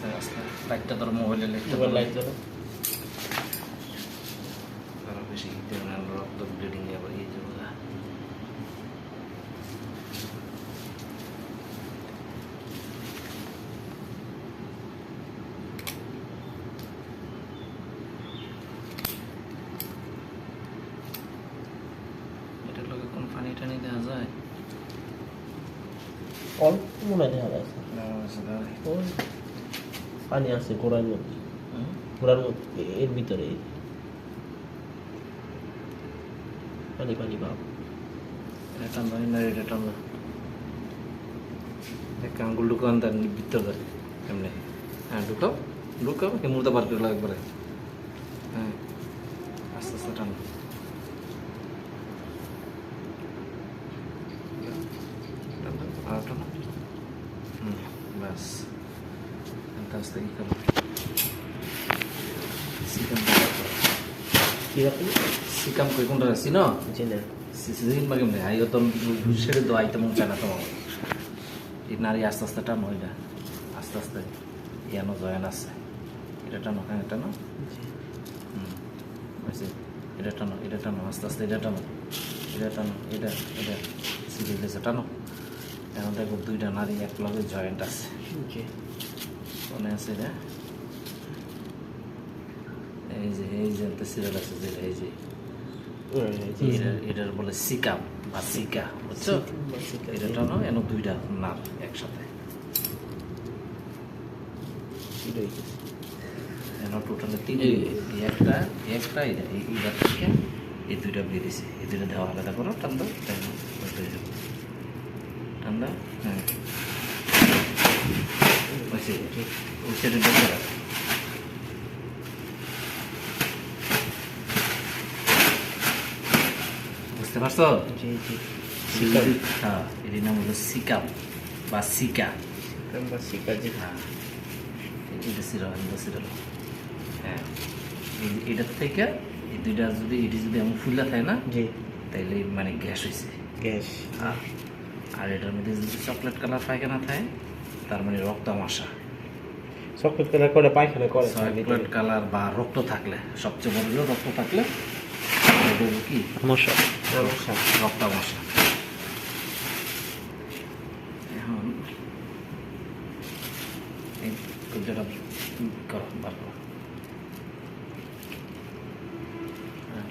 আস্তে আস্তে লাইটটা তোর মোবাইলে লাইটটা লাইট জ্বলো আরও বেশি রক্ত ব্লিডিং আবার ইয়ে যাবে পানি টানি দেওয়া যায়? অল্প মনে হয় দেখা যাচ্ছে না, আছে দাঁড়াই। ওই পানি আছে গোড়ার মধ্যে? গোড়ার মধ্যে এর ভিতরে। পানি পানি ভাব এটা টানলো না এটা এক আঙ্গুল ঢুকান তার ভিতর এমনি হ্যাঁ ঢুকাও। ঢুকাও মুর্দা বার করে একবারে। হ্যাঁ। আস্তে আস্তে টানো টানো, আর টানো। হুম, ব্যাস আস্তে আস্তে কি করো সিকাম কি কই কোনটা রাখছি না জি না সিজিন মাগে মনে আই তো ছেড়ে তো আইতে মন চায় না তোমার এই নারী আস্তে আস্তে টানো এটা আস্তে আস্তে ইয়ানো জয়েন আছে এটা টানো হ্যাঁ টানো জি এটা টানো এটা টানো আস্তে আস্তে এটা টানো এটা টানো এটা এটা সিরিজ টানো এখন দেখো দুইটা নারী এক লগে জয়েন্ট আছে মনে আছে এটা এই যে এই যে সিরিয়াল আছে যেটা এই যে এটার বলে সিকাম বা সিকা বুঝছ এটা টানো এন দুইটা নাম একসাথে এন টোটালে তিন এই একটা একটা এটা এই এইটা থেকে এই দুইটা বেরিয়েছে এই দুইটা দেওয়া আলাদা করো টান দাও তাই না টান দাও হ্যাঁ। ওই সেটা দেখে রাখ। বুঝতে পারছ? জি জি। হ্যাঁ এটির নাম হলো সিকাম বা সিকা। জি। হ্যাঁ এটা এটা হ্যাঁ এটার থেকে এই দুইটা যদি এটি যদি এমন ফুলা থাকে না জি। তাইলে মানে গ্যাস হয়েছে গ্যাস। আর আর এটার মধ্যে যদি চকলেট কালার পায়খানা থাকে তার মানে রক্ত আমাশা চকলেট কালার করে পায়খানা করে। চকলেট কালার বা রক্ত থাকলে সবচেয়ে বড় হলো রক্ত থাকলে কি? সমস্যা সমস্যা রক্ত আমাশা এখন এই যেটা করো বার করো।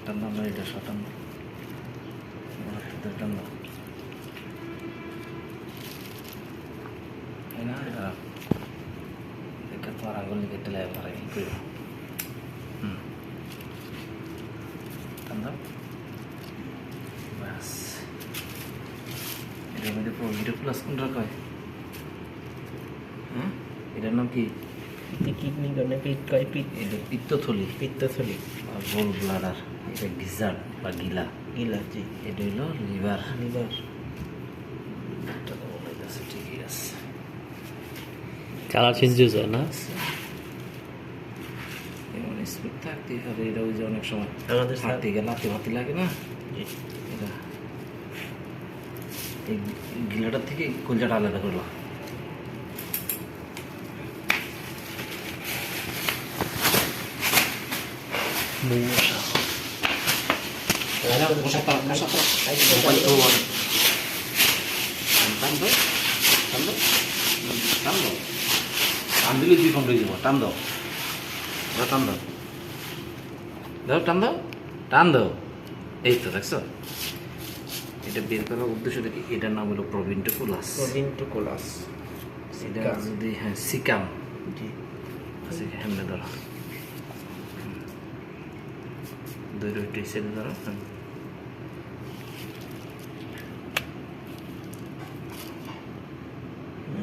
টান দাও এটা সটান টান দাও এই না এটা এটা হুম টান দাও ব্যাস এটার মধ্যে প্রভিডো প্লাস কোনটা কয় হ্যাঁ এটার নাম কি কিডনি গনে পিট কয় পিট এটা পিত্তথলি পিত্তথলি বা গোল ব্লাডার এটা গিজার বা গিলা গিলা জি এটা হলো লিভার লিভার ঠিকই আছে কালার চেঞ্জ হয়ে যায় না এমন স্পিড থাকতে হবে এটা ওই যে অনেক সময় আমাদের হাঁটতে গেলে হাতে হাতে লাগে না? এটা এই গিলাটার থেকে কলজাটা আলাদা করল টান দাও টান দাও টান দাও। টান দিলে দুই ফোন হয়ে যাব টান দাও। দাও টান দাও। দাও টান দাও। টান দাও। এই তো দেখছ? এটা বের করার উদ্দেশ্য দেখি এটার নাম হলো প্রভিন্টোকুলাস। প্রোভিন্টোকুলাস। এটা যদি হ্যাঁ সিকাম। জি। হেমনে ধরো। দুই রুটি সেটা ধরো হ্যাঁ।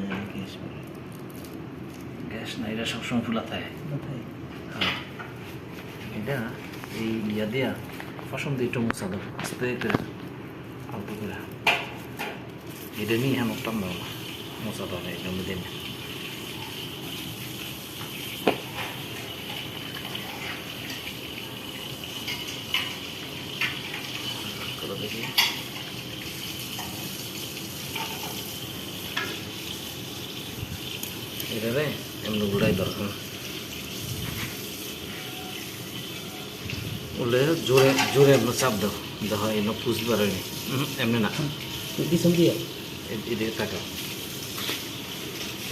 হ্যাঁ গ্যাস না এটা সবসময় ফুলা থাকে। এটা এই ইয়া দিয়া পছন্দ একটু মশা দেবো আস্তে করে অল্প করে। এটা নিয়ে হ্যাঁ দাও না মশা দাও এটার এটা ভিতরে এমনি ঘুরাই দরকার বলে জোরে জোরে এমনি চাপ দাও। দেখো এমনি পুষ বাড়ায়নি এমনি না। পিছন দিয়ে এদিকে তাকাও।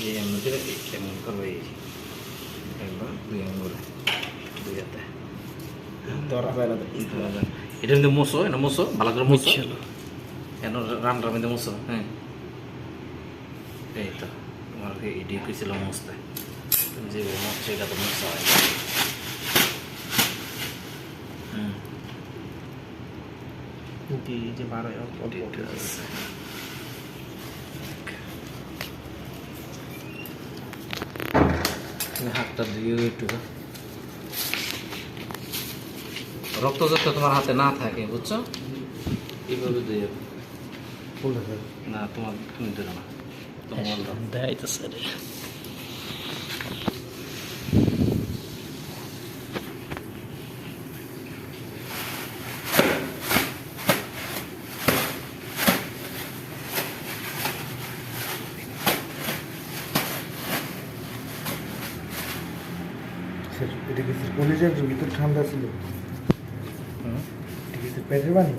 এই এমনি করে এমন করবে এই একবার দুই আঙুল দুই হাতে। এটা কিন্তু মোসো এটা মোসো ভালো করে মোসো কেন রান্নার মধ্যে মোসো হ্যাঁ। এই তো তোমার এডি কইছিল মোসতে। তুমি যে মোসো এটা তো মোসো হয়। কিন্তু এই যে বার হয় অল্প অল্প এটা আছে। তুমি হাতটা দিয়ে একটু। রক্ত যাতে তোমার হাতে না থাকে বুঝছ? এইভাবে দিয়ে। না তোমার তুমি দিল না। তোমার দাও। দেখাইতেছে রে। স্যার এটা কি স্যার কলেজের ভিতর ঠান্ডা ছিল? এটা কি স্যার পেটের পানি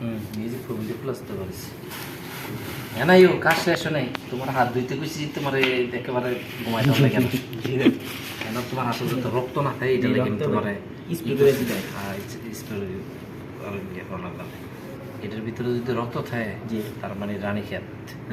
হুম নিজে ফুল তো হ্যাঁ কাজ শেষ নেই তোমার হাত ধুইতে কইছি তোমার এই একেবারে ঘুমাই দাও কেন কেন? তোমার হাতে যত রক্ত না থাকে এটা লেগে তোমার। হয়। ইয়ে করা লাগবে এটার ভিতরে যদি রক্ত থাকে। তার মানে রানী খেত।